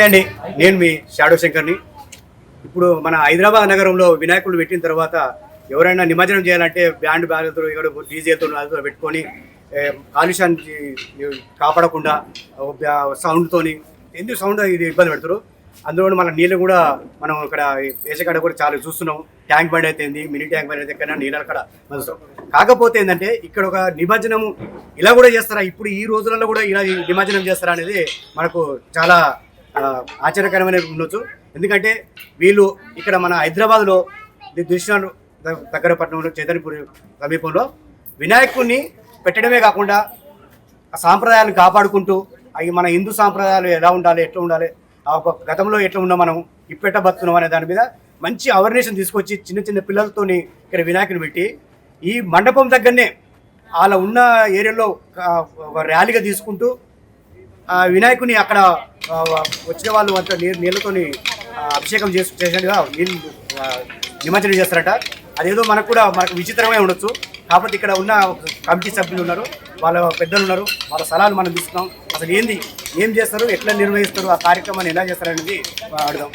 నమస్తే అండి. నేను మీ షాడో శంకర్ని. ఇప్పుడు మన హైదరాబాద్ నగరంలో వినాయకుడు పెట్టిన తర్వాత ఎవరైనా నిమజ్జనం చేయాలంటే బ్యాండ్ బ్యాగులతో ఇక్కడ డీజేలతో అదితో పెట్టుకొని కాలుష్యాన్ని కాపాడకుండా సౌండ్తోని ఎందుకు సౌండ్ ఇది ఇబ్బంది పెడతారు? అందులో మన నీళ్ళు కూడా మనం ఇక్కడ వేసకాడ కూడా చాలా చూస్తున్నాం. ట్యాంక్ బండ్ అయితే ఏంది? మినీ ట్యాంక్ బండ్ అయితే ఎక్కడ నీళ్ళు అక్కడ మలుస్తాం కాకపోతే ఏంటంటే ఇక్కడ ఒక నిమజ్జనం ఇలా కూడా చేస్తారా? ఇప్పుడు ఈ రోజులలో కూడా ఇలా నిమజ్జనం చేస్తారా అనేది మనకు చాలా ఆశ్చర్యకరమైన ఉండొచ్చు. ఎందుకంటే వీళ్ళు ఇక్కడ మన హైదరాబాద్లో ది- ద- దగ్గర పట్టణంలో చైతన్యపురి సమీపంలో వినాయకుడిని పెట్టడమే కాకుండా ఆ సాంప్రదాయాలను కాపాడుకుంటూ అవి మన హిందూ సాంప్రదాయాలు ఎలా ఉండాలి ఎట్లా ఉండాలి ఆ ఒక గతంలో ఎట్లా ఉన్నాం మనం ఇప్పెట్ట బతున్నాం అనే దాని మీద మంచి అవేర్నెస్ తీసుకొచ్చి చిన్న చిన్న పిల్లలతోని ఇక్కడ వినాయకుని పెట్టి ఈ మండపం దగ్గరనే వాళ్ళ ఉన్న ఏరియాలో ఒక- ర్యాలీగా తీసుకుంటూ వినాయకుని అక్కడ వచ్చిన వాళ్ళు అంతా నీరు నీళ్ళతోని అభిషేకం చేసి చేసినట్టుగా నీళ్ళు నిమజ్జనం చేస్తారట. అదేదో మనకు కూడా మనకు విచిత్రమే ఉండొచ్చు. కాకపోతే ఇక్కడ ఉన్న కమిటీ సభ్యులు ఉన్నారు వాళ్ళ పెద్దలు ఉన్నారు వాళ్ళ సలహాలు మనం తీసుకున్నాం. అసలు ఏంది? ఏం చేస్తారు? ఎట్లా నిర్వహిస్తారు? ఆ కార్యక్రమాన్ని ఎలా చేస్తారు అనేది అడుగుదాం.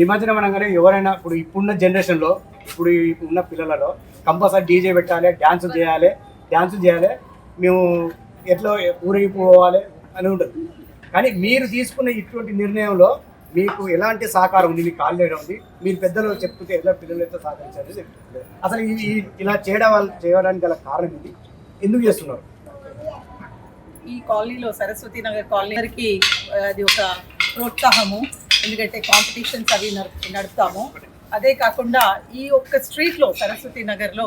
నిమజ్జనం అనగానే ఎవరైనా ఇప్పుడు ఇప్పుడున్న జనరేషన్లో ఇప్పుడు ఉన్న పిల్లలలో కంపల్సరీ డీజే పెట్టాలి డ్యాన్స్ చేయాలి డ్యాన్స్ చేయాలి. మేము ఎట్లా ఊరేగిపోవాలి అని ఉండదు. కానీ మీరు తీసుకున్న ఇటువంటి నిర్ణయంలో మీకు ఎలాంటి సహకారం ఉంది? మీకు కాల్ చేయడం ఉంది? మీరు పెద్దలు చెప్తుంటే ఎలా పిల్లలతో సహకరించారు చెప్తుంది అసలు ఈ ఇలా చేయడం వల్ల చేయడానికి గల కారణం ఇది. ఎందుకు చేస్తున్నారు? ఈ కాలనీలో సరస్వతి నగర్ కాలనీకి అది ఒక ప్రోత్సాహము. ఎందుకంటే కాంపిటీషన్స్ అవి నడుపుతాము. అదే కాకుండా ఈ ఒక్క స్ట్రీట్లో సరస్వతి నగర్లో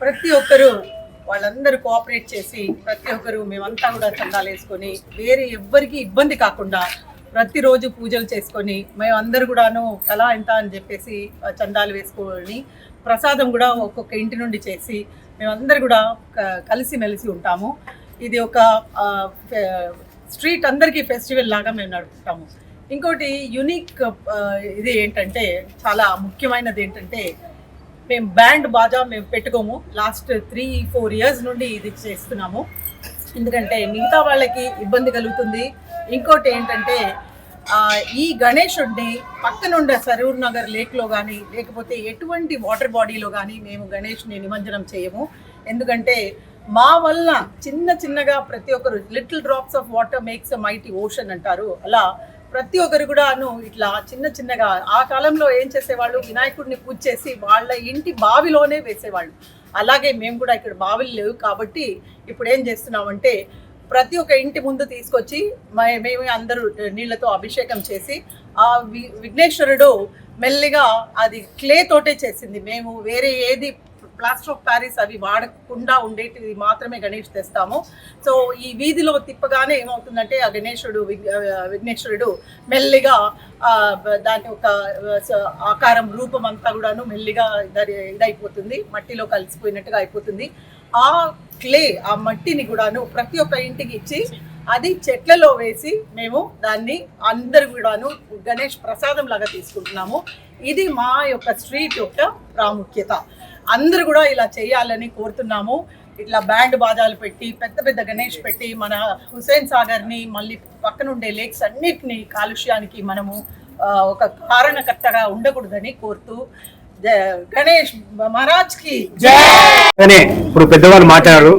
ప్రతి ఒక్కరు వాళ్ళందరూ కోఆపరేట్ చేసి ప్రతి ఒక్కరు మేమంతా కూడా చందాలు వేసుకొని వేరే ఎవ్వరికి ఇబ్బంది కాకుండా ప్రతిరోజు పూజలు చేసుకొని మేమందరూ కూడాను తలా ఎంత అని చెప్పేసి చందాలు వేసుకొని ప్రసాదం కూడా ఒక్కొక్క ఇంటి నుండి చేసి మేమందరూ కూడా క- కలిసిమెలిసి ఉంటాము. ఇది ఒక స్ట్రీట్ అందరికీ ఫెస్టివల్ లాగా మేము నడుపుతాము. ఇంకోటి యునిక్ ఇది ఏంటంటే చాలా ముఖ్యమైనది ఏంటంటే మేము బ్యాండ్ బాజా మేము పెట్టుకోము. లాస్ట్ త్రీ ఫోర్ ఇయర్స్ నుండి ఇది చేస్తున్నాము. ఎందుకంటే మిగతా వాళ్ళకి ఇబ్బంది కలుగుతుంది. ఇంకోటి ఏంటంటే ఈ గణేషుడిని పక్కనుండే సరూర్ నగర్ లేక్లో కానీ లేకపోతే ఎటువంటి వాటర్ బాడీలో కానీ మేము గణేష్ని నిమజ్జనం చేయము. ఎందుకంటే మా వల్ల చిన్న చిన్నగా ప్రతి ఒక్కరు little drops of water makes a mighty ocean అంటారు. అలా ప్రతి ఒక్కరు కూడాను ఇట్లా చిన్న చిన్నగా ఆ కాలంలో ఏం చేసేవాళ్ళు? వినాయకుడిని పూజ చేసి వాళ్ళ ఇంటి బావిలోనే వేసేవాళ్ళు. అలాగే మేము కూడా ఇక్కడ బావిలు లేవు కాబట్టి ఇప్పుడు ఏం చేస్తున్నామంటే ప్రతి ఒక్క ఇంటి ముందు తీసుకొచ్చి మే- మేము అందరూ నీళ్ళతో అభిషేకం చేసి ఆ వి విఘ్నేశ్వరుడు మెల్లిగా అది క్లే తోటే చేసింది. మేము వేరే ఏది ప్లాస్టర్ ఆఫ్ ప్యారిస్ అవి వాడకుండా ఉండేటివి మాత్రమే గణేష్ తెస్తాము. సో ఈ వీధిలో తిప్పగానే ఏమవుతుందంటే ఆ గణేశుడు విఘ్నేశ్వరుడు మెల్లిగా దాని ఒక ఆకారం రూపం అంతా కూడాను మెల్లిగా ఇదైపోతుంది. మట్టిలో కలిసిపోయినట్టుగా అయిపోతుంది. ఆ క్లే ఆ మట్టిని కూడాను ప్రతి ఒక్క ఇంటికి ఇచ్చి అది చెట్లలో వేసి మేము దాన్ని అందరు కూడాను గణేష్ ప్రసాదం లాగా తీసుకుంటున్నాము. ఇది మా యొక్క స్ట్రీట్ యొక్క ప్రాముఖ్యత. అందరూ కూడా ఇలా చేయాలని కోరుతున్నాము. ఇట్లా బ్యాండ్ బాజాలు పెట్టి పెద్ద పెద్ద గణేష్ పెట్టి మన హుసేన్ సాగర్ని మళ్ళీ పక్కనుండే లేక్స్ అన్నిటిని కాలుష్యానికి మనము ఒక కారణకర్తగా ఉండకూడదని కోరుతూ గణేష్ మహారాజ్కి కానీ ఇప్పుడు పెద్దవాళ్ళు మాట్లాడారు.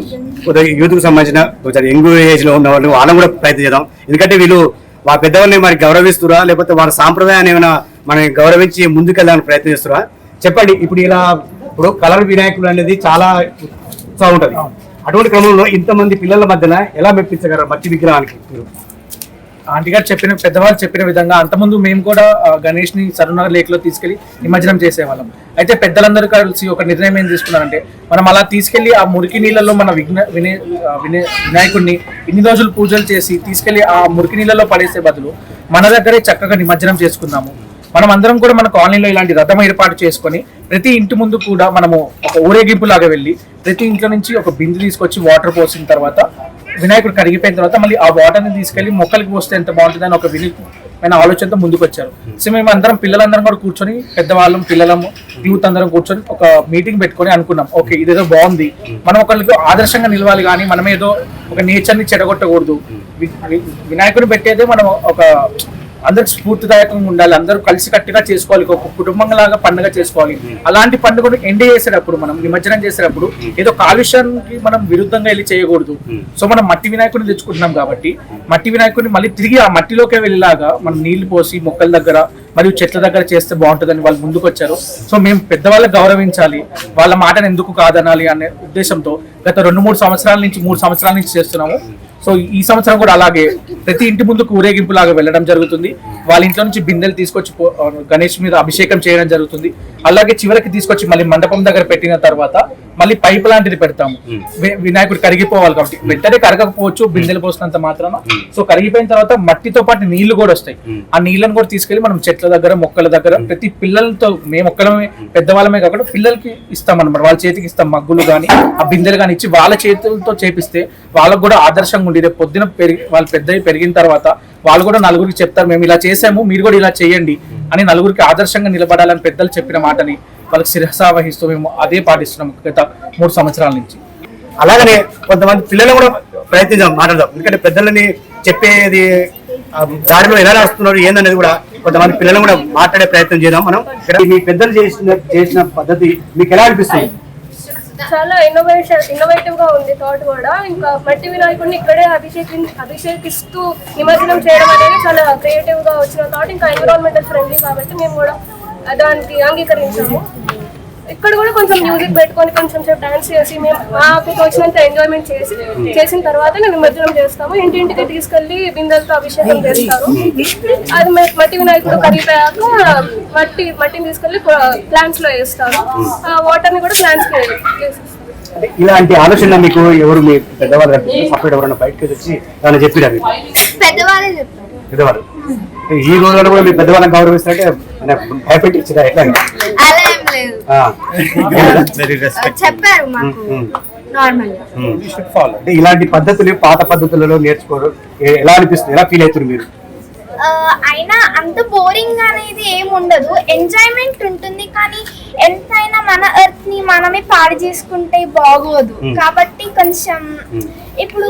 కొద్దిగా యూత్కు సంబంధించిన కొంచెం యంగ్ ఏజ్లో ఉన్న వాళ్ళు వాళ్ళని కూడా ప్రయత్నం చేద్దాం. ఎందుకంటే వీళ్ళు వాళ్ళ పెద్దవాళ్ళని మరి గౌరవిస్తురా? లేకపోతే వాళ్ళ సాంప్రదాయాన్ని ఏమైనా మనం గౌరవించి ముందుకెళ్ళాలని ప్రయత్నం చేస్తురా? చెప్పండి ఇప్పుడు ఇలా ఇప్పుడు కలర్ వినాయకుడు అనేది చాలా ఉత్సాహం ఉంటుంది. అటువంటి క్రమంలో ఇంతమంది పిల్లల మధ్యన ఎలా మెప్పించగలరు మట్టి విగ్రహానికి? మీరు? ఆంటీ గారు చెప్పిన పెద్దవాళ్ళు చెప్పిన విధంగా అంతకుముందు మేము కూడా గణేష్ని సరునగర్ లేక్లో తీసుకెళ్ళి నిమజ్జనం చేసేవాళ్ళం. అయితే పెద్దలందరూ కలిసి ఒక నిర్ణయం ఏం తీసుకున్నారంటే మనం అలా తీసుకెళ్ళి ఆ మురికి నీళ్ళలో మన విఘ్న వినే వినే- వినాయకుడిని ఇన్ని రోజులు పూజలు చేసి తీసుకెళ్ళి ఆ మురికి నీళ్ళలో పడేసే బదులు మన దగ్గరే చక్కగా నిమజ్జనం చేసుకుందాము. మనం అందరం కూడా మన కాలనీలో ఇలాంటి రథం ఏర్పాటు చేసుకొని ప్రతి ఇంటి ముందు కూడా మనము ఒక ఊరేగింపు లాగా వెళ్ళి ప్రతి ఇంట్లో నుంచి ఒక బిందు తీసుకొచ్చి వాటర్ పోసిన తర్వాత వినాయకుడు కరిగిపోయిన తర్వాత మళ్ళీ ఆ వాటర్ని తీసుకెళ్ళి మొక్కలకి పోస్తే ఎంత బాగుంటుందని ఒక వినిమైన ఆలోచనతో ముందుకు వచ్చారు సో మేము అందరం పిల్లలందరం కూడా కూర్చొని పెద్దవాళ్ళం పిల్లలము యూత్ అందరం కూర్చొని ఒక మీటింగ్ పెట్టుకొని అనుకున్నాం. ఓకే ఇదేదో బాగుంది. మనం ఒకరికి ఆదర్శంగా నిలవాలి కానీ మనం ఏదో ఒక నేచర్ని చెడగొట్టకూడదు. వినాయకుడిని పెట్టేదే మనం ఒక అందరికి స్ఫూర్తిదాయకంగా ఉండాలి. అందరూ కలిసి కట్టుగా చేసుకోవాలి. ఒక కుటుంబంగా లాగా పండుగ చేసుకోవాలి. అలాంటి పండుగను ఎండ్ చేసేటప్పుడు మనం నిమజ్జనం చేసేటప్పుడు ఏదో కాలుష్యానికి మనం విరుద్ధంగా వెళ్ళి చేయకూడదు. సో మనం మట్టి వినాయకుడిని తెచ్చుకుంటున్నాం కాబట్టి మట్టి వినాయకుడిని మళ్ళీ తిరిగి ఆ మట్టిలోకే వెళ్ళేలాగా మనం నీళ్ళు పోసి మొక్కల దగ్గర మరియు చెట్ల దగ్గర చేస్తే బాగుంటుందని వాళ్ళు ముందుకు వచ్చారు సో మేము పెద్దవాళ్ళకి గౌరవించాలి. వాళ్ళ మాటను ఎందుకు కాదనాలి అనే ఉద్దేశంతో గత రెండు మూడు సంవత్సరాల నుంచి మూడు సంవత్సరాల నుంచి చేస్తున్నాము. సో ఈ సంవత్సరం కూడా అలాగే ప్రతి ఇంటి ముందుకు ఊరేగింపు లాగా వెళ్ళడం జరుగుతుంది. వాళ్ళ ఇంట్లో నుంచి బిందెలు తీసుకొచ్చి గణేష్ మీద అభిషేకం చేయడం జరుగుతుంది. అలాగే చివరికి తీసుకొచ్చి మళ్ళీ మండపం దగ్గర పెట్టిన తర్వాత మళ్ళీ పైప్ లాంటిది పెడతాము. వినాయకుడు కరిగిపోవాలి కాబట్టి. వెంటనే కరగకపోవచ్చు బిందెలు పోసినంత మాత్రాన. సో కరిగిపోయిన తర్వాత మట్టితో పాటు నీళ్ళు కూడా వస్తాయి. ఆ నీళ్ళని కూడా తీసుకెళ్ళి మనం చెట్ల దగ్గర మొక్కల దగ్గర ప్రతి పిల్లలతో మేము ఒక్కలమే పెద్దవాళ్ళమే కాకుండా పిల్లలకి ఇస్తాం అనమాట వాళ్ళ చేతికి ఇస్తాం మగ్గులు కానీ ఆ బిందెలు కానీ ఇచ్చి వాళ్ళ చేతులతో చేపిస్తే వాళ్ళకు కూడా ఆదర్శంగా ఉండి రేపు పొద్దున పెరిగి వాళ్ళు పెద్ద పెరిగిన తర్వాత వాళ్ళు కూడా నలుగురికి చెప్తారు మేము ఇలా చేసాము మీరు కూడా ఇలా చేయండి అని నలుగురికి ఆదర్శంగా నిలబడాలని పెద్దలు చెప్పిన మాటని వాళ్ళకి శిరసా వహిస్తూ మేము అదే పాటిస్తున్నాం గత మూడు సంవత్సరాల నుంచి. అలాగనే కొంతమంది పిల్లలు కూడా ప్రయత్నించాం మాట్లాడదాం. ఎందుకంటే పెద్దలని చెప్పేది దారిలో ఎలా వస్తున్నారు ఏందనేది కూడా కొంతమంది పిల్లలు కూడా మాట్లాడే ప్రయత్నం చేద్దాం మనం. మీ పెద్దలు చేసిన చేసిన పద్ధతి మీకు ఎలా అనిపిస్తుంది? చాలా ఇన్నోవేషన్ ఇన్నోవేటివ్గా ఉంది థాట్ కూడా. ఇంకా మట్టి వినాయకుడిని ఇక్కడే అభిషేకి అభిషేకిస్తూ నిమజ్జనం చేయడం అనేది చాలా క్రియేటివ్గా వచ్చిన థాట్ ఇంకా ఎన్విరాన్మెంటల్ ఫ్రెండ్లీ కాబట్టి మేము కూడా దానికి అంగీకరించాము. ఇక్కడ కూడా కొంచెం మ్యూజిక్ పెట్టుకొని కొంచెం సేపు డాన్స్ చేసి మేము మాకు వచ్చినంత ఎంజాయ్మెంట్ చేసి చేసిన తర్వాత మేము నిమజ్జనం చేస్తాము. ఇంటింటికి తీసుకెళ్ళి బిందెలతో అభిషేకం చేస్తారు. అది మట్టి వినాయకుడు కరిగిపోయాక మట్టి మట్టిని తీసుకెళ్ళి ప్లాంట్స్లో వేస్తారు. ఆ వాటర్ని కూడా ప్లాంట్స్కి వేసేస్తారు. అంటే ఇలాంటి ఆలోచన మీకు ఎవరు మీ పెద్దవాళ్ళు సపరేట్ ఎవరైనా బయటకు వచ్చి ఏమైనా పెద్దవాళ్ళే చెప్పారు పెద్దవాళ్ళు. అంటే ఈ రోజుల్లో కూడా మీ పెద్దవాళ్ళని గౌరవిస్తుంటే భయపెట్టి ఇచ్చినా ఎట్లా? లేదు ఆ. చెప్పారు మాకు. నార్మల్గా అంటే ఇలాంటి పద్ధతులు పాత పద్ధతులలో నేర్చుకోరు. ఎలా అనిపిస్తుంది? ఎలా ఫీల్ అవుతుంది మీరు? ఆ, అయినా అంత బోరింగ్ అనేది ఏం ఉండదు. ఎంజాయ్మెంట్ ఉంటుంది కానీ ఎంతైనా మన ఎర్త్ని మనమే పాడు చేసుకుంటే బాగోదు. కాబట్టి కొంచెం ఇప్పుడు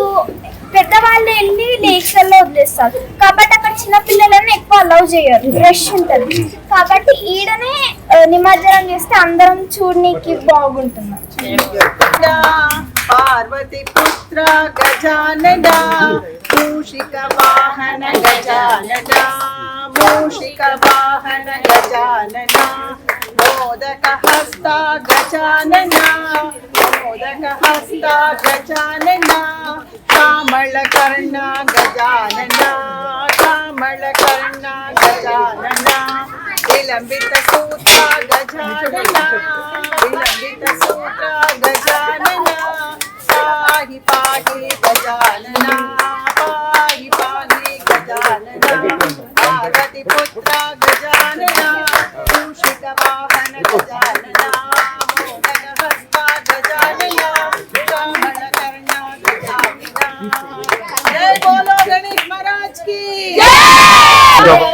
పెద్దవాళ్ళు వెళ్ళి లేక్స్లో వదిలేస్తారు. కాబట్టి చిన్న పిల్లలను ఎక్కువ అలౌ చేయరు. ఫ్రెష్ ఉంటుంది. కాబట్టి ఈడనే నిమజ్జనం చేస్తే అందరం చూడనీకి బాగుంటుంది. పార్వతి పుత్ర గజానన మూషిక వాహన గజానన మూషిక వాహన గజానన మోదక హస్త గజానన మోదక హస్త గజానన కామళ కర్ణ గజానన కామళ కర్ణ గజానన విలంబిత పుత్ర గజానన మూషిక వాహన గజానన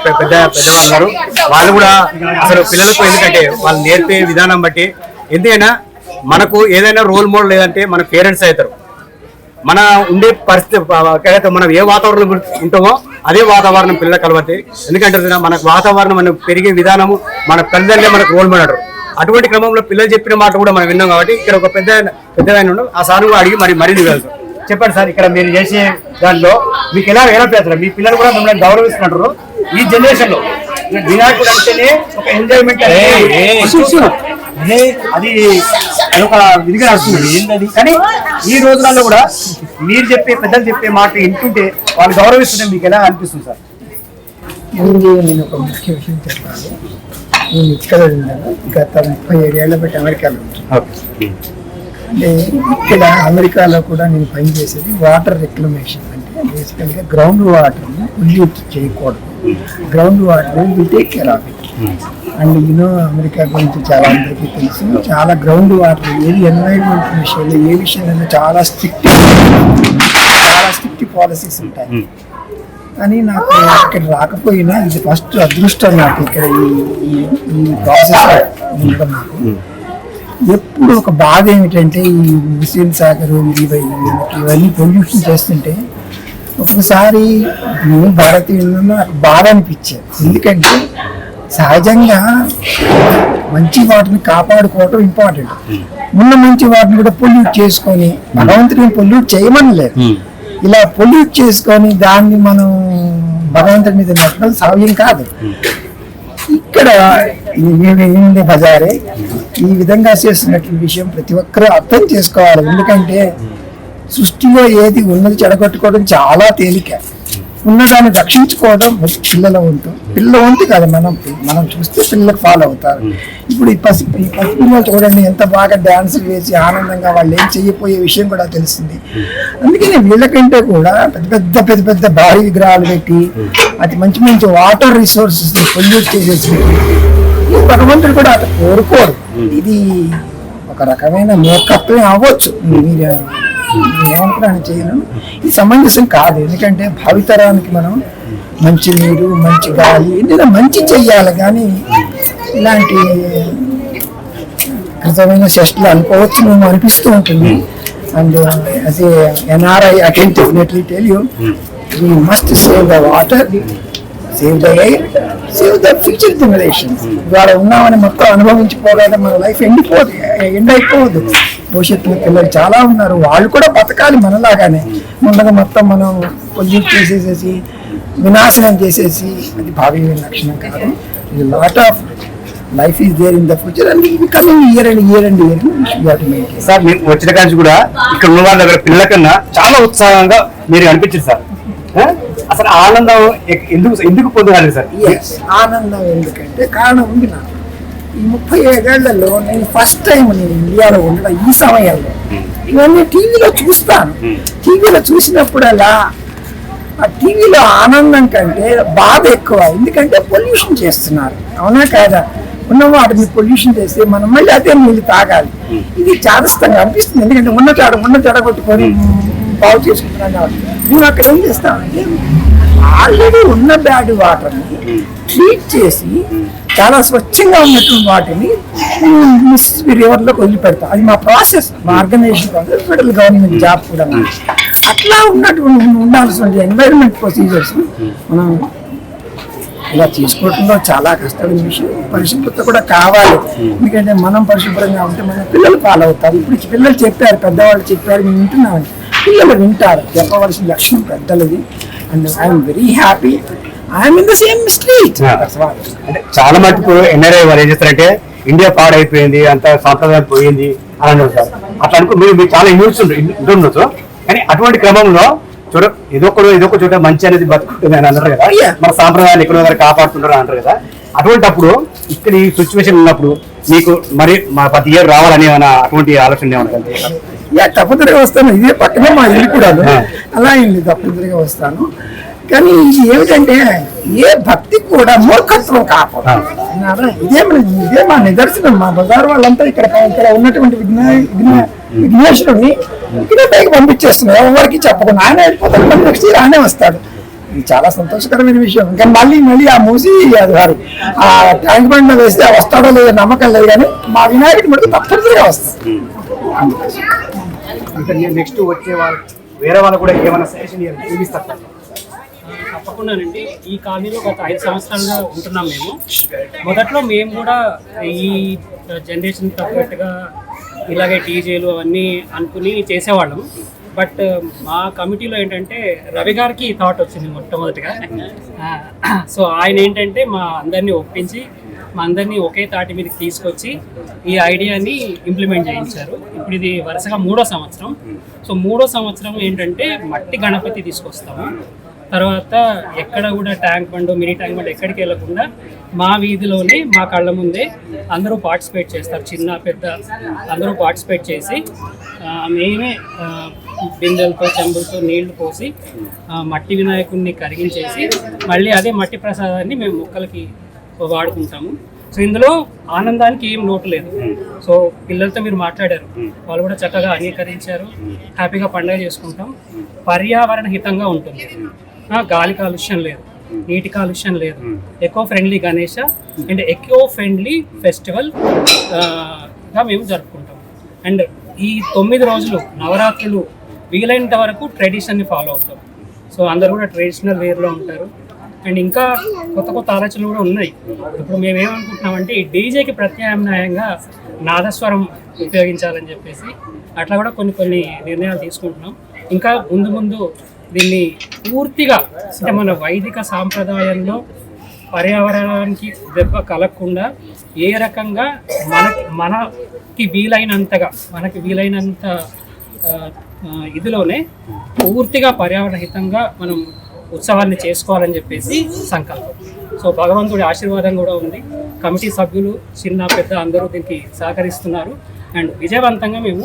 పెద్ద పెద్దవాళ్ళు ఉన్నారు. వాళ్ళు కూడా అసలు పిల్లలకు ఎందుకంటే వాళ్ళు నేర్పే విధానం బట్టి ఎందుకైనా మనకు ఏదైనా రోల్ మోడల్ లేదంటే మన పేరెంట్స్ అవుతారు. మన ఉండే పరిస్థితి మనం ఏ వాతావరణంలో ఉంటామో అదే వాతావరణం పిల్లలకు కలవతే ఎందుకంటే మనకు వాతావరణం మనం పెరిగే విధానము మన తల్లిదండ్రులే మనకు రోల్ మోడల్ అటువంటి క్రమంలో పిల్లలు చెప్పిన మాట కూడా మనం విన్నాం కాబట్టి ఇక్కడ ఒక పెద్ద పెద్ద ఆయన ఆ సార్ కూడా అడిగి మరి మరిన్ని వెళ్తాం చెప్పండి సార్ ఇక్కడ మీరు చేసే దానిలో మీకు ఎలా ఎలా పెడతారు మీ పిల్లలు కూడా మిమ్మల్ని గౌరవిస్తున్నారు. ఈ జనరేషన్లో వినాయకుడు అంటేనే ఒక ఎంజాయ్మెంట్ అది అది ఒక విధిగా వస్తుంది కానీ ఈ రోజులలో కూడా మీరు చెప్పే పెద్దలు చెప్పే మాట వింటుంటే వాళ్ళు గౌరవిస్తుంటే మీకు ఎలా అనిపిస్తుంది సార్? ముందు నేను ఒక ముఖ్య విషయం చెప్పాలి. నేను ఇక్కడ ఉన్నాను. గత ముప్పై ఏడేళ్ళ బట్టి అమెరికాలో ఉంటాను అంటే ఇక్కడ అమెరికాలో కూడా నేను పనిచేసేది వాటర్ రిక్లమేషన్ అంటే బేసికల్గా గ్రౌండ్ వాటర్ని పొల్యూట్ చేయకూడదు. Ground water will take care of it and you know America గురించి చాలా అందరికీ తెలుసు. చాలా గ్రౌండ్ వాటర్ ఏది ఎన్వైరన్మెంట్ విషయంలో ఏ విషయంలో చాలా స్ట్రిక్ట్ చాలా స్ట్రిక్ట్ పాలసీస్ ఉంటాయి. అని నాకు ఇక్కడ రాకపోయినా ఇది ఫస్ట్ అదృష్టం నాకు ఇక్కడ ఈ- ఈ ప్రాసెస్ ఉండడం నాకు. ఎప్పుడు ఒక బాధ ఏమిటంటే ఈ హుస్సేన్ సాగర్ ఇవి- ఇవన్నీ పొల్యూషన్ చేస్తుంటే ఒక్కొక్కసారి నేను భారతీయులను నాకు బాధ అనిపించేది. ఎందుకంటే సహజంగా మంచి వాటిని కాపాడుకోవటం ఇంపార్టెంట్ ఉన్న మంచి వాటిని కూడా పొల్యూట్ చేసుకొని భగవంతుడిని పొల్యూట్ చేయమనలేదు ఇలా పొల్యూట్ చేసుకొని దాన్ని మనం భగవంతుడి మీద నెట్టడం సవ్యం కాదు. ఇక్కడ ఇది మేము ఏంది బజారే ఈ విధంగా చేస్తున్నటువంటి విషయం ప్రతి ఒక్కరూ అర్థం చేసుకోవాలి. ఎందుకంటే సృష్టిలో ఏది ఉన్నది చెడగొట్టుకోవడం చాలా తేలిక. ఉన్నదాన్ని రక్షించుకోవడం పిల్లల వంతు పిల్లల వంతు కాదు మనం. మనం చూస్తే పిల్లలకు ఫాలో అవుతారు. ఇప్పుడు ఈ పసి ఈ పసిపిల్లలు చూడండి ఎంత బాగా డ్యాన్సులు వేసి ఆనందంగా వాళ్ళు ఏం చేయబోయే విషయం కూడా తెలిసింది. అందుకని వీళ్ళకంటే కూడా పెద్ద పెద్ద పెద్ద పెద్ద భారీ విగ్రహాలు పెట్టి అది మంచి మంచి వాటర్ రిసోర్సెస్ పొల్యూట్ చేసేసి ఈ భగవంతుడు కూడా అతను కోరుకోరు ఇది ఒక రకమైన మూర్ఖత్వమే అవ్వచ్చు. మీరు ఏమనుకున్నాను చేయను. ఇది సమంజసం కాదు. ఎందుకంటే భావితరానికి మనం మంచి నీరు మంచి గాలి ఏదైనా మంచి చెయ్యాలి. కానీ ఇలాంటి కృతమైన చేష్టలు అనుకోవచ్చు మేము అనిపిస్తూ ఉంటుంది. And as NRI I can definitely tell you we must save the water save the air save the future generations ఇవాళ ఉన్నామని మొత్తం అనుభవించిపోగలట మన లైఫ్ ఎండిపోదు ఎండ్ అయిపోదు భవిష్యత్తులో పిల్లలు చాలా ఉన్నారు. వాళ్ళు కూడా బతకాలి మనలాగానే. ముందుగా మొత్తం మనం పొల్యూట్ చేసేసేసి వినాశనం చేసేసి అది భావి లక్షణం కాదు. ఇది lot of life is there in the future and coming year and year and year sir మేము వచ్చిన కాంచి కూడా ఇక్కడ ఉన్న వాళ్ళ దగ్గర పిల్లల కన్నా చాలా ఉత్సాహంగా మీరు అనిపించింది సార్? అసలు ఆనందం ఎందుకు ఎందుకు పొందగలరు సార్? ఆనందం ఎందుకంటే కారణం ఉంది నాకు. ఈ ముప్పై ఏడేళ్ళలో నేను ఫస్ట్ టైం నేను ఇండియాలో ఉండడం ఈ సమయంలో. ఇవన్నీ టీవీలో చూస్తాను. టీవీలో చూసినప్పుడల్లా ఆ టీవీలో ఆనందం కంటే బాధ ఎక్కువ. ఎందుకంటే పొల్యూషన్ చేస్తున్నారు. అవునా కాదా? ఉన్న వాటిని పొల్యూషన్ చేస్తే మనం మళ్ళీ అదే నీళ్ళు తాగాలి. ఇది చాదస్తంగా అనిపిస్తుంది. ఎందుకంటే ఉన్న చాడ ఉన్న చెడ కొట్టుకొని బాగు చేసుకుంటున్నాం కాబట్టి. మేము అక్కడ ఏం చేస్తామంటే ఆల్రెడీ ఉన్న బ్యాడ్ వాటర్ని ట్రీట్ చేసి చాలా స్వచ్ఛంగా ఉన్నటువంటి వాటిని మిస్సిపి రివర్లోకి వదిలిపెడతాం. అది మా ప్రాసెస్ మా organization process federal government job కూడా అట్లా ఉన్నటువంటి ఉండాల్సిన ఎన్వైరన్మెంట్ ప్రొసీజర్స్ మనం ఇలా చేసుకోవడంలో చాలా కష్టమైన విషయం. పరిశుభ్రత కూడా కావాలి. ఎందుకంటే మనం పరిశుభ్రంగా ఉంటే మన పిల్లలు ఫాలో అవుతారు ఇప్పుడు పిల్లలు చెప్పారు పెద్దవాళ్ళు చెప్పారు మేము వింటున్నామని పిల్లలు వింటారు. చెప్పవలసిన లక్ష్యం పెద్దలది. And I'm very happy I'm in the same street అంటే చాలా మటుకు ఎన్ఆర్ఐ వాళ్ళు ఏం చేస్తారంటే ఇండియా పాడైపోయింది అంత సాంప్రదాయం పోయింది అని అన్నారు సార్. అట్లా అనుకో మీరు మీరు చాలా న్యూస్ ఉండొచ్చు. కానీ అటువంటి క్రమంలో చూడ ఏదో ఒక చోట మంచి అనేది బతుకుంటుంది అని అన్నారు కదా. మన సాంప్రదాయాలు ఎక్కడో దగ్గర కాపాడుతుంటారు అని అంటారు కదా. అటువంటి అప్పుడు ఇక్కడ ఈ సిచ్యువేషన్ ఉన్నప్పుడు మీకు మరి మా ప్రతి ఇయర్ రావాలని ఏమైనా అటువంటి ఆలోచన ఏమైనా యా తప్పనిసరిగా వస్తాను. ఇదే పక్కనే మా ఇల్లు కూడా. అలా అయింది. తప్పనిసరిగా వస్తాను. కానీ ఇది ఏమిటంటే ఏ భక్తి కూడా మూర్ఖత్వం కాకూడదు. విన్నారా? ఇదే ఇదే మా నిదర్శనం మా బజార్ వాళ్ళంతా ఇక్కడ ఇక్కడ ఉన్నటువంటి విఘ్న విఘ్న విఘ్నేశ్వరుని ఇక్కడే పైకి పంపించేస్తున్నాం. ఎవరికి చెప్పకుండా ఆయన వెళ్ళిపోతాడు. నెక్స్ట్ ఇయర్ ఆయనే వస్తాడు. ఇది చాలా సంతోషకరమైన విషయం. కానీ మళ్ళీ మళ్ళీ ఆ మూసి అది వారు ఆ ట్యాంక్ బండ్ వేస్తే వస్తాడో లేదో నమ్మకం లేదు కానీ మా వినాయకుడి మటుకు తప్పనిసరిగా వస్తాడు. ఇంకా నెక్స్ట్ వచ్చే వాళ్ళు వేరే వాళ్ళు కూడా ఏమైనా సజెషన్ చూపిస్తారు తప్పకుండానండి. ఈ కాలనీలో గత ఐదు సంవత్సరాలుగా ఉంటున్నాం మేము. మొదట్లో మేము కూడా ఈ జనరేషన్ తగ్గట్టుగా ఇలాగే డీజేలు అవన్నీ అనుకుని చేసేవాళ్ళం. బట్ మా కమిటీలో ఏంటంటే రవి గారికి ఈ థాట్ వచ్చింది మొట్టమొదటిగా. సో ఆయన ఏంటంటే మా అందరినీ ఒప్పించి మా అందరినీ ఒకే తాటి మీదకి తీసుకొచ్చి ఈ ఐడియాని ఇంప్లిమెంట్ చేయించారు. ఇప్పుడు ఇది వరుసగా మూడో సంవత్సరం. సో మూడో సంవత్సరం ఏంటంటే మట్టి గణపతి తీసుకొస్తాము. తర్వాత ఎక్కడ కూడా tank bund mini tank bund ఎక్కడికి వెళ్ళకుండా మా వీధిలోనే మా కళ్ళ ముందే అందరూ పార్టిసిపేట్ చేస్తారు. చిన్న పెద్ద అందరూ పార్టిసిపేట్ చేసి మేమే బిందెలతో చెంబులతో నీళ్ళు పోసి మట్టి వినాయకుడిని కరిగించేసి మళ్ళీ అదే మట్టి ప్రసాదాన్ని మేము మొక్కలకి వాడుకుంటాము. సో ఇందులో ఆనందానికి ఏం లోటు లేదు. సో పిల్లలతో మీరు మాట్లాడారు. వాళ్ళు కూడా చక్కగా అంగీకరించారు. హ్యాపీగా పండుగ చేసుకుంటాం. పర్యావరణ హితంగా ఉంటుంది. గాలి కాలుష్యం లేదు. నీటి కాలుష్యం లేదు. Eco friendly Ganesha and eco friendly ఫెస్టివల్గా మేము జరుపుకుంటాం. అండ్ ఈ తొమ్మిది రోజులు నవరాత్రులు వీలైనంత వరకు ట్రెడిషన్ని ఫాలో అవుతాం. సో అందరూ కూడా ట్రెడిషనల్ వేర్లో ఉంటారు. అండ్ ఇంకా కొత్త కొత్త ఆలోచనలు కూడా ఉన్నాయి. ఇప్పుడు మేము ఏమనుకుంటున్నామంటే ఈ డీజేకి ప్రత్యామ్నాయంగా నాదస్వరం ఉపయోగించాలని చెప్పేసి అట్లా కూడా కొన్ని కొన్ని నిర్ణయాలు తీసుకుంటున్నాం. ఇంకా ముందు ముందు దీన్ని పూర్తిగా అంటే మన వైదిక సాంప్రదాయంలో పర్యావరణానికి దెబ్బ కలగకుండా ఏ రకంగా మన మనకి వీలైనంతగా మనకి వీలైనంత ఇదిలోనే పూర్తిగా పర్యావరణ హితంగా మనం ఉత్సవాన్ని చేసుకోవాలని చెప్పేసి సంకల్పం. సో భగవంతుడి ఆశీర్వాదం కూడా ఉంది. కమిటీ సభ్యులు చిన్న పెద్ద అందరూ దీనికి సహకరిస్తున్నారు. అండ్ విజయవంతంగా మేము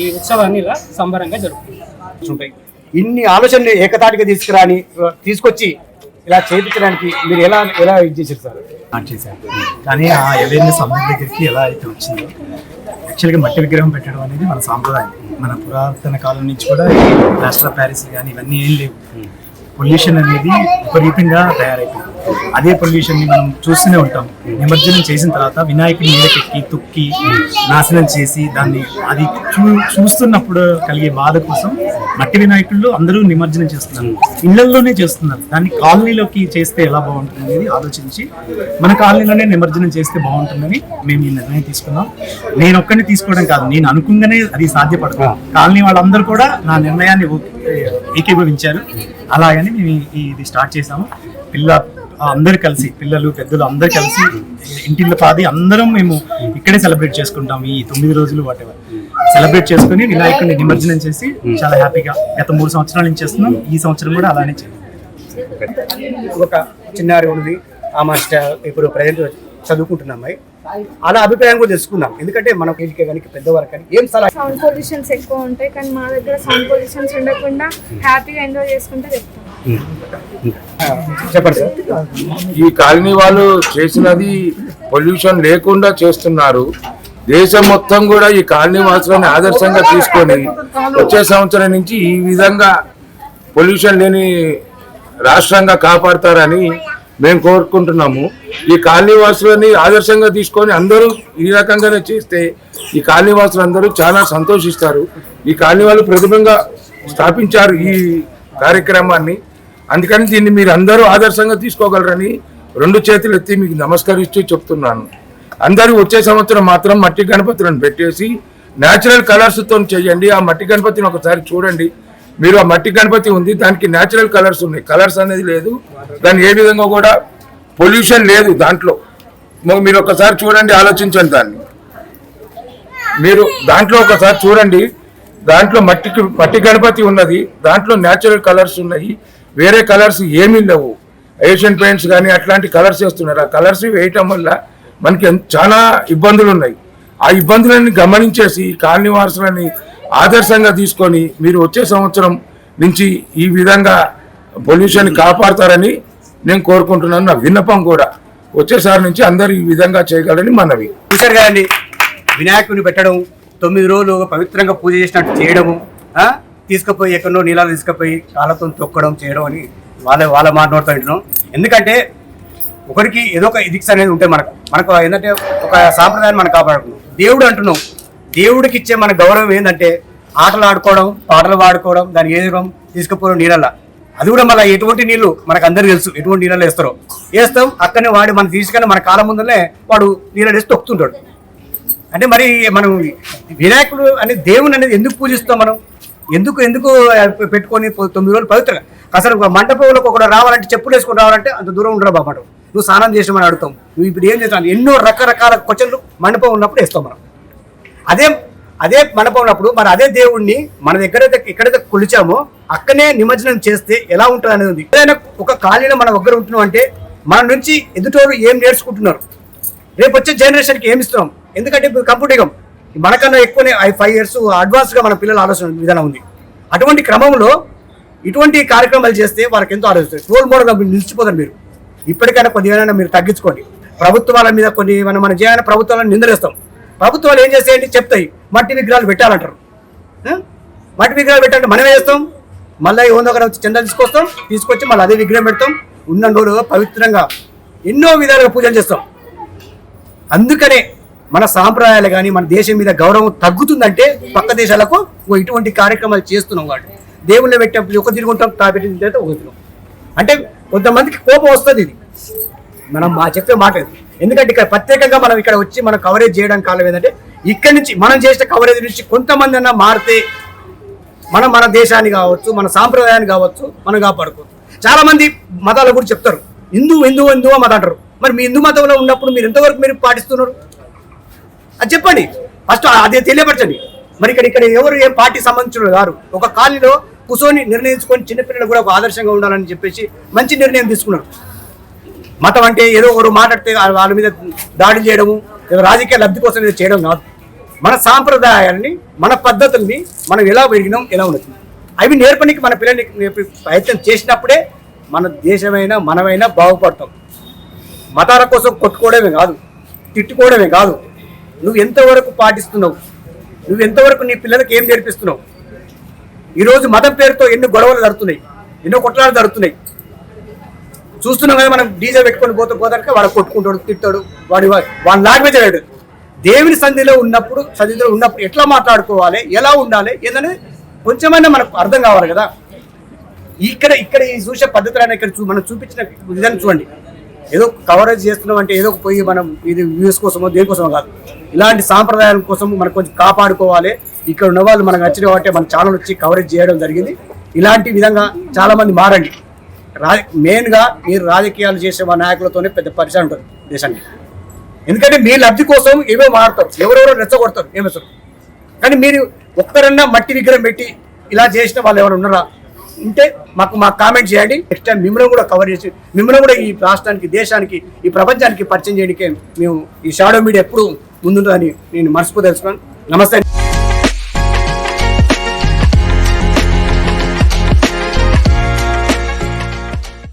ఈ ఉత్సవాన్ని ఇలా సంబరంగా జరుపుకుంటాం ఉంటాయి. ఇన్ని ఆలోచనలు ఏకతాటిగా తీసుకురాని తీసుకొచ్చి ఇలా చేయించడానికి మీరు ఎలా ఎలా ఇది చేశారు సార్? చేశాను కానీ ఆ అవేర్నెస్ అందరి దగ్గరికి ఎలా అయితే వచ్చిందో యాక్చువల్గా మట్టి విగ్రహం పెట్టడం అనేది మన సాంప్రదాయం. మన పురాతన కాలం నుంచి కూడా ఆఫ్ ప్యారిస్ కానీ ఇవన్నీ ఏం లేవు. పొల్యూషన్ అనేది విపరీతంగా తయారైపోయింది. అదే పొల్యూషన్ని మనం చూస్తూనే ఉంటాం. నిమజ్జనం చేసిన తర్వాత వినాయకుడి నీడకెక్కి తుక్కి నాశనం చేసి దాన్ని అది చూ చూస్తున్నప్పుడు కలిగే బాధ కోసం మట్టి వినాయకుళ్ళు అందరూ నిమజ్జనం చేస్తున్నారు. ఇళ్ళలోనే చేస్తున్నారు. దాన్ని కాలనీలోకి చేస్తే ఎలా బాగుంటుంది అనేది ఆలోచించి మన కాలనీలోనే నిమజ్జనం చేస్తే బాగుంటుందని మేము ఈ నిర్ణయం తీసుకున్నాం. నేను ఒక్కడిని తీసుకోవడం కాదు నేను అనుకుంగానే అది సాధ్యపడదు. కాలనీ వాళ్ళందరూ కూడా నా నిర్ణయాన్ని ఏకీభవించారు. అలాగని మేము ఇది స్టార్ట్ చేసాము. పిల్ల అందరు కలిసి పిల్లలు పెద్దలు అందరు కలిసి ఇంటిల్ల పాది అందరం మేము ఇక్కడే సెలబ్రేట్ చేసుకుంటాం ఈ తొమ్మిది రోజులు వాటెవర్ సెలబ్రేట్ చేసుకుని వినాయకుడిని నిమజ్జనం చేసి చాలా హ్యాపీగా గత మూడు సంవత్సరాల నుంచి చేస్తున్నాం. ఈ సంవత్సరం కూడా అలానే చేయాలి. ఒక చిన్నారి ఉంది ఆమె స్ట- ఇప్పుడు ప్రజెంట్ చదువుకుంటున్న అమ్మాయి. అలా అభిప్రాయం కూడా తెలుసుకుందాం ఎందుకంటే మన పేరుకే కానీ పెద్దవారు కానీ ఏం సలహా? సౌండ్ పొల్యూషన్స్ ఎక్కువ ఉంటాయి కానీ మా దగ్గర సౌండ్ పొల్యూషన్స్ ఉండకుండా హ్యాపీగా ఎంజాయ్ చేసుకుంటే చెప్తాం చెప్పండి సార్. ఈ కాలనీ వాళ్ళు చేసినది పొల్యూషన్ లేకుండా చేస్తున్నారు. దేశం మొత్తం కూడా ఈ కాలనీ వాసులని ఆదర్శంగా తీసుకొని వచ్చే సంవత్సరం నుంచి ఈ విధంగా పొల్యూషన్ లేని రాష్ట్రంగా కాపాడతారని మేము కోరుకుంటున్నాము. ఈ కాలనీ వాసులని ఆదర్శంగా తీసుకొని అందరూ ఈ రకంగానే చేస్తే ఈ కాలనీ వాసులు అందరూ చాలా సంతోషిస్తారు. ఈ కాలనీ వాళ్ళు ప్రతిభంగా స్థాపించారు ఈ కార్యక్రమాన్ని. అందుకని దీన్ని మీరు అందరూ ఆదర్శంగా తీసుకోగలరని రెండు చేతులు ఎత్తి మీకు నమస్కరిస్తూ చెప్తున్నాను. అందరూ వచ్చే సంవత్సరం మాత్రం మట్టి గణపతులను పెట్టేసి న్యాచురల్ కలర్స్తో చేయండి. ఆ మట్టి గణపతిని ఒకసారి చూడండి. మీరు ఆ మట్టి గణపతి ఉంది దానికి న్యాచురల్ కలర్స్ ఉన్నాయి. కలర్స్ అనేది లేదు. దాని ఏ విధంగా కూడా పొల్యూషన్ లేదు దాంట్లో. మీరు ఒకసారి చూడండి ఆలోచించండి దాన్ని. మీరు దాంట్లో ఒకసారి చూడండి. దాంట్లో మట్టికి మట్టి గణపతి ఉన్నది దాంట్లో న్యాచురల్ కలర్స్ ఉన్నాయి. వేరే కలర్స్ ఏమీ లేవు. ఏషియన్ పెయింట్స్ కానీ అట్లాంటి కలర్స్ వేస్తున్నారు. ఆ కలర్స్ వేయటం వల్ల మనకి చాలా ఇబ్బందులు ఉన్నాయి. ఆ ఇబ్బందులన్నీ గమనించేసి కాలనీ వారసులని ఆదర్శంగా తీసుకొని మీరు వచ్చే సంవత్సరం నుంచి ఈ విధంగా పొల్యూషన్ కాపాడతారని నేను కోరుకుంటున్నాను. నా విన్నపం కూడా వచ్చేసారి నుంచి అందరు ఈ విధంగా చేయగలరని మనవి. చూశారు కదండి వినాయకుని పెట్టడం తొమ్మిది రోజులు పవిత్రంగా పూజ చేసినట్టు చేయడము తీసుకుపోయి ఎక్కడో నీళ్ళలో తీసుకుపోయి కాళ్ళతో తొక్కడం చేయడం అని వాళ్ళ వాళ్ళ మాట్లాడుతూ వింటున్నాం ఎందుకంటే ఒకరికి ఏదో ఒక ఇదిక్స్ అనేది ఉంటే మనకు. మనకు ఏంటంటే ఒక సాంప్రదాయాన్ని మనం కాపాడుకున్నాం దేవుడు అంటున్నాం. దేవుడికి ఇచ్చే మన గౌరవం ఏంటంటే ఆటలు ఆడుకోవడం పాటలు పాడుకోవడం దాన్ని వేయడం తీసుకుపోవడం నీళ్ళల్లో. అది కూడా మళ్ళీ ఎటువంటి నీళ్ళు మనకు అందరికీ తెలుసు. ఎటువంటి నీళ్ళలో వేస్తారో. వేస్తాం అక్కడనే వాడి మనం తీసుకొని మన కాలం ముందరనే వాడు నీళ్ళ వేసి తొక్కుతుంటాడు. అంటే మరి మనం వినాయకుడు అనే దేవుని అనేది ఎందుకు పూజిస్తాం మనం? ఎందుకు ఎందుకు పెట్టుకొని తొమ్మిది రోజులు పవిత్రంగా? అసలు ఒక మంటపంలోకి ఒకటి రావాలంటే చెప్పులు వేసుకొని రావాలంటే అంత దూరం ఉండరు బాబా నువ్వు స్నానం చేసామని అడుగుతాం నువ్వు ఇప్పుడు ఏం చేస్తాను ఎన్నో రకరకాల క్వశ్చన్లు మండపం ఉన్నప్పుడు వేస్తాం మనం. అదే అదే మండపం ఉన్నప్పుడు మరి అదే దేవుణ్ణి మన ఎక్కడైతే ఎక్కడైతే కొలిచామో అక్కడనే నిమజ్జనం చేస్తే ఎలా ఉంటుంది అనేది ఉంది. ఏదైనా ఒక ఖాళీలో మన దగ్గర ఉంటున్నాం అంటే మన నుంచి ఎదుటోరు ఏం నేర్చుకుంటున్నారు? రేపు వచ్చే జనరేషన్కి ఏమి ఇస్తున్నాం? ఎందుకంటే ఇప్పుడు కంప్యూటర్ యుగం. మనకన్నా ఎక్కువనే ఫైవ్ ఇయర్స్ అడ్వాన్స్గా మన పిల్లల ఆలోచన విధానం ఉంది. అటువంటి క్రమంలో ఇటువంటి కార్యక్రమాలు చేస్తే వాళ్ళకి ఎంతో ఆలోచిస్తారు రోల్ మోడల్గా మీరు నిలిచిపోతారు మీరు. ఇప్పటికైనా కొద్దిగా మీరు తగ్గించుకోండి. ప్రభుత్వాల మీద కొన్ని మనం మన చేయాలని ప్రభుత్వాలను నిందలేస్తాం. ప్రభుత్వాలు ఏం చేస్తాయంటే చెప్తాయి. మట్టి విగ్రహాలు పెట్టాలంటారు. మట్టి విగ్రహాలు పెట్టాలంటే మనం వేస్తాం చేస్తాం. మళ్ళీ ఏదో ఒకరి వచ్చి చందా తీసుకొస్తాం. తీసుకొచ్చి మళ్ళీ అదే విగ్రహం పెడతాం. ఉన్న రోజు పవిత్రంగా ఎన్నో విధాలుగా పూజలు చేస్తాం. అందుకనే మన సాంప్రదాయాలు కానీ మన దేశం మీద గౌరవం తగ్గుతుందంటే పక్క దేశాలకు ఓ ఇటువంటి కార్యక్రమాలు చేస్తున్నాం కాబట్టి. దేవుళ్ళు పెట్టినప్పుడు ఒక తిరుగుంటాం తాపెట్టిన తర్వాత ఒక తిరుగు అంటే కొంతమందికి కోపం వస్తుంది ఇది. మనం మా చెప్పే మాట ఎందుకంటే ఇక్కడ ప్రత్యేకంగా మనం ఇక్కడ వచ్చి మనం కవరేజ్ చేయడం కాలం ఏంటంటే ఇక్కడి నుంచి మనం చేసిన కవరేజ్ నుంచి కొంతమంది అన్నా మారితే మనం మన దేశాన్ని కావచ్చు మన సాంప్రదాయాన్ని కావచ్చు మనం కాపాడుకోవచ్చు. చాలా మంది మతాల గురించి చెప్తారు. హిందూ హిందూ హిందూ మతం అంటారు మరి మీ హిందూ మతంలో ఉన్నప్పుడు మీరు ఎంతవరకు మీరు పాటిస్తున్నారు? అది చెప్పండి. ఫస్ట్ అదే తెలియపరచండి. మరి ఇక్కడ ఇక్కడ ఎవరు ఏ పార్టీ సంబంధించిన గారు? ఒక కాలనీలో కూర్చొని నిర్ణయించుకొని చిన్నపిల్లలు కూడా ఒక ఆదర్శంగా ఉండాలని చెప్పేసి మంచి నిర్ణయం తీసుకున్నారు. మతం అంటే ఏదో ఒకరు మాట్లాడితే వాళ్ళ మీద దాడి చేయడము రాజకీయ లబ్ధి కోసం ఏదో చేయడం కాదు. మన సాంప్రదాయాన్ని మన పద్ధతుల్ని మనం ఎలా పెరిగినాం ఎలా ఉండదు అవి నేర్పనికి మన పిల్లల్ని ప్రయత్నం చేసినప్పుడే మన దేశమైనా మనమైనా బాగుపడతాం. మతాల కోసం కొట్టుకోవడమే కాదు తిట్టుకోవడమే కాదు. నువ్వు ఎంతవరకు పాటిస్తున్నావు? నువ్వు ఎంతవరకు నీ పిల్లలకి ఏం నేర్పిస్తున్నావు? ఈరోజు మతం పేరుతో ఎన్ని గొడవలు జరుగుతున్నాయి ఎన్నో కొట్లాలు జరుగుతున్నాయి. చూస్తున్నాం కదా మనం డీజే పెట్టుకొని పోతూ పోతాక వాడు కొట్టుకుంటాడు తిట్టాడు వాడి వాడి లాంగ్వేజ్ అయ్యాడు దేవుని సంధిలో ఉన్నప్పుడు సన్నిధిలో ఉన్నప్పుడు ఎట్లా మాట్లాడుకోవాలి ఎలా ఉండాలి ఏదనే కొంచెమైనా మనకు అర్థం కావాలి కదా. ఇక్కడ ఇక్కడ ఈ చూసే పద్ధతులైనా ఇక్కడ చూ మనం చూపించిన విధానం చూడండి. ఏదో కవరేజ్ చేస్తున్నాం అంటే ఏదో పోయి మనం ఇది వ్యూస్ కోసమో దేనికోసమో కాదు. ఇలాంటి సాంప్రదాయాల కోసం మనం కొంచెం కాపాడుకోవాలి. ఇక్కడ ఉన్న వాళ్ళు మనకు నచ్చిన వాటి మన ఛానల్ వచ్చి కవరేజ్ చేయడం జరిగింది. ఇలాంటి విధంగా చాలామంది మారండి. రా మెయిన్గా మీరు రాజకీయాలు చేసే మా నాయకులతోనే పెద్ద పరిచయం ఉంటుంది దేశానికి. ఎందుకంటే మీ లబ్ధి కోసం ఏవో మారుతారు. ఎవరెవరో రెచ్చగొడతారు. ఏమేస్తారు కానీ మీరు ఒక్కరన్నా మట్టి విగ్రహం పెట్టి ఇలా చేసిన వాళ్ళు ఎవరు ఉన్నారా? ఉంటే మాకు మాకు కామెంట్ చేయండి. నెక్స్ట్ టైం మిమ్మల్ని కూడా కవర్ చేసి మిమ్మల్ని కూడా ఈ రాష్ట్రానికి దేశానికి ఈ ప్రపంచానికి పరిచయం చేయడానికి మేము ఈ షాడో మీడియా ఎప్పుడు ముందుంటుందని నేను మనస్ఫూర్తి తెలుసుకున్నాను. నమస్తే.